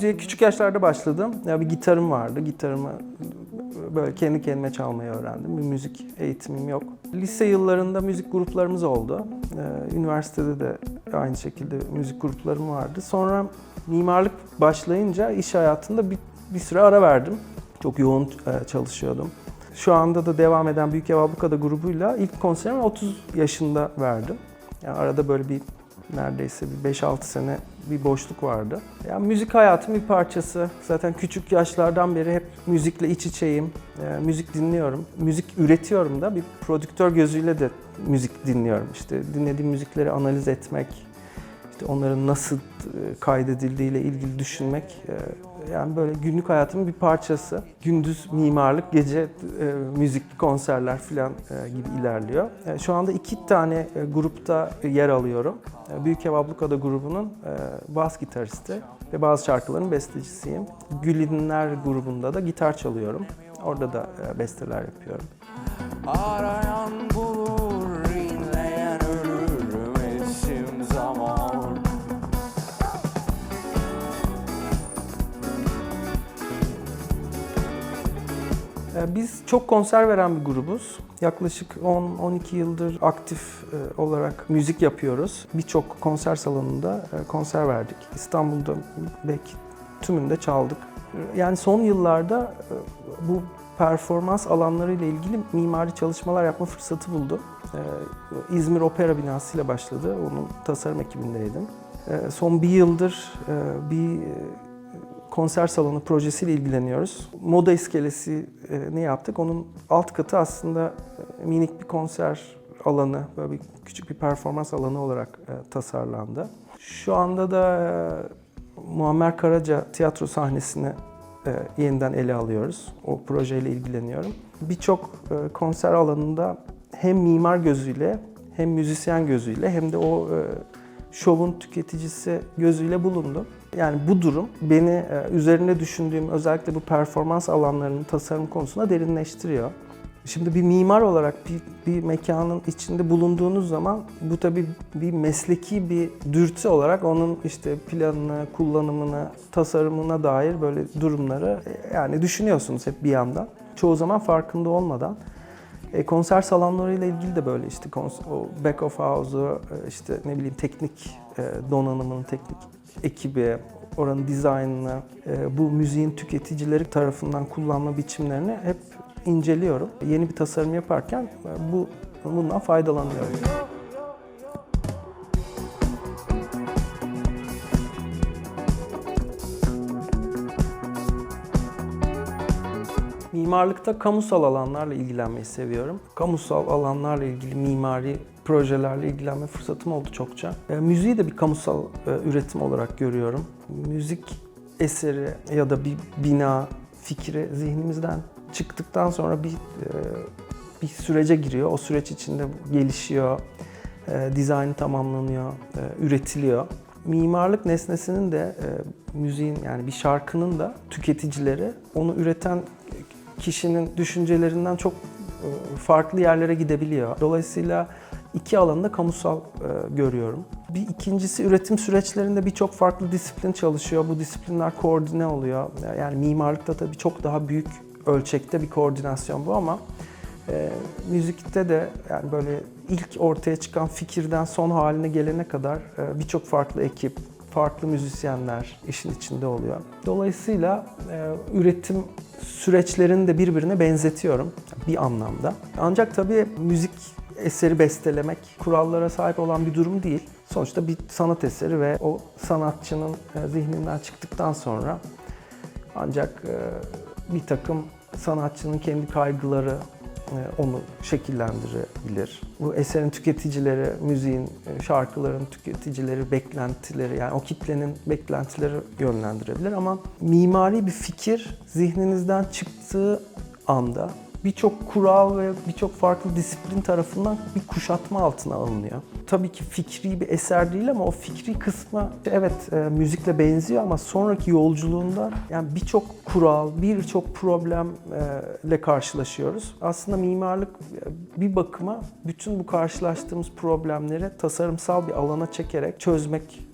müziğe küçük yaşlarda başladım. Ya bir gitarım vardı. Gitarımı böyle kendi kendime çalmayı öğrendim. Bir müzik eğitimim yok. Lise yıllarında müzik gruplarımız oldu. Ee, Üniversitede de aynı şekilde müzik gruplarım vardı. Sonra mimarlık başlayınca iş hayatında bir, bir süre ara verdim. Çok yoğun e, çalışıyordum. Şu anda da devam eden Büyük Ev Ablukada grubuyla ilk konserimi 30 yaşında verdim. Yani arada böyle bir neredeyse bir 5-6 sene bir boşluk vardı. Yani müzik hayatın bir parçası. Zaten küçük yaşlardan beri hep müzikle iç içeyim. Ee, müzik dinliyorum. Müzik üretiyorum da bir prodüktör gözüyle de müzik dinliyorum. İşte dinlediğim müzikleri analiz etmek, işte onların nasıl e, kaydedildiğiyle ilgili düşünmek e, yani böyle günlük hayatımın bir parçası. Gündüz mimarlık, gece e, müzik, konserler falan gibi ilerliyor. Şu anda iki tane grupta yer alıyorum. Büyük Ev Ablukada grubunun bas gitaristi ve bazı şarkıların bestecisiyim. Gülinler grubunda da gitar çalıyorum. Orada da besteler yapıyorum. Arayan bulur, Biz çok konser veren bir grubuz. Yaklaşık 10-12 yıldır aktif e, olarak müzik yapıyoruz. Birçok konser salonunda e, konser verdik. İstanbul'da belki tümünde çaldık. Yani son yıllarda e, bu performans alanlarıyla ilgili mimari çalışmalar yapma fırsatı buldum. Ee, İzmir Opera Binası ile başladı. Onun tasarım ekibindeydim. Ee, Son bir yıldır bir konser salonu projesiyle ilgileniyoruz. Moda iskelesi ne yaptık? Onun alt katı aslında e, minik bir konser alanı, böyle bir küçük bir performans alanı olarak e, tasarlandı. Şu anda da e, Muammer Karaca tiyatro sahnesini yeniden ele alıyoruz. O projeyle ilgileniyorum. Birçok e, konser alanında hem mimar gözüyle hem müzisyen gözüyle hem de o e, şovun tüketicisi gözüyle bulundum. Yani bu durum beni e, üzerine düşündüğüm özellikle bu performans alanlarının tasarım konusunda derinleştiriyor. Şimdi bir mimar olarak bir, bir mekanın içinde bulunduğunuz zaman bu tabii bir mesleki bir dürtü olarak onun işte planını, kullanımını, tasarımına dair böyle durumları e, yani düşünüyorsunuz hep bir yandan. Çoğu zaman farkında olmadan. E, konser salonlarıyla ilgili de böyle işte o back of house'u e, işte ne bileyim teknik e, donanımının teknik ekibi, oranın dizaynını, e, bu müziğin tüketicileri tarafından kullanma biçimlerini hep inceliyorum. Yeni bir tasarım yaparken e, bu bundan faydalanıyorum. Mimarlıkta kamusal alanlarla ilgilenmeyi seviyorum. Kamusal alanlarla ilgili mimari projelerle ilgilenme fırsatım oldu çokça. E, müziği de bir kamusal e, üretim olarak görüyorum. Müzik eseri ya da bir bina, fikri zihnimizden çıktıktan sonra bir e, bir sürece giriyor. O süreç içinde gelişiyor, e, dizaynı tamamlanıyor, e, üretiliyor. Mimarlık nesnesinin de e, müziğin yani bir şarkının da tüketicileri onu üreten kişinin düşüncelerinden çok e, farklı yerlere gidebiliyor. Dolayısıyla iki alanı da kamusal e, görüyorum. Bir ikincisi üretim süreçlerinde birçok farklı disiplin çalışıyor. Bu disiplinler koordine oluyor. Yani mimarlıkta tabii çok daha büyük ölçekte bir koordinasyon bu ama e, müzikte de yani böyle ilk ortaya çıkan fikirden son haline gelene kadar e, birçok farklı ekip, farklı müzisyenler işin içinde oluyor. Dolayısıyla e, üretim süreçlerini de birbirine benzetiyorum bir anlamda. Ancak tabii müzik eseri bestelemek kurallara sahip olan bir durum değil. Sonuçta bir sanat eseri ve o sanatçının e, zihninden çıktıktan sonra ancak e, bir takım sanatçının kendi kaygıları onu şekillendirebilir. Bu eserin tüketicileri, müziğin, e, şarkıların tüketicileri, beklentileri yani o kitlenin beklentileri yönlendirebilir ama mimari bir fikir zihninizden çıktığı anda birçok kural ve birçok farklı disiplin tarafından bir kuşatma altına alınıyor. Tabii ki fikri bir eser değil ama o fikri kısmı evet e, müzikle benziyor ama sonraki yolculuğunda yani birçok kural, birçok problemle karşılaşıyoruz. Aslında mimarlık e, bir bakıma bütün bu karşılaştığımız problemleri tasarımsal bir alana çekerek çözmek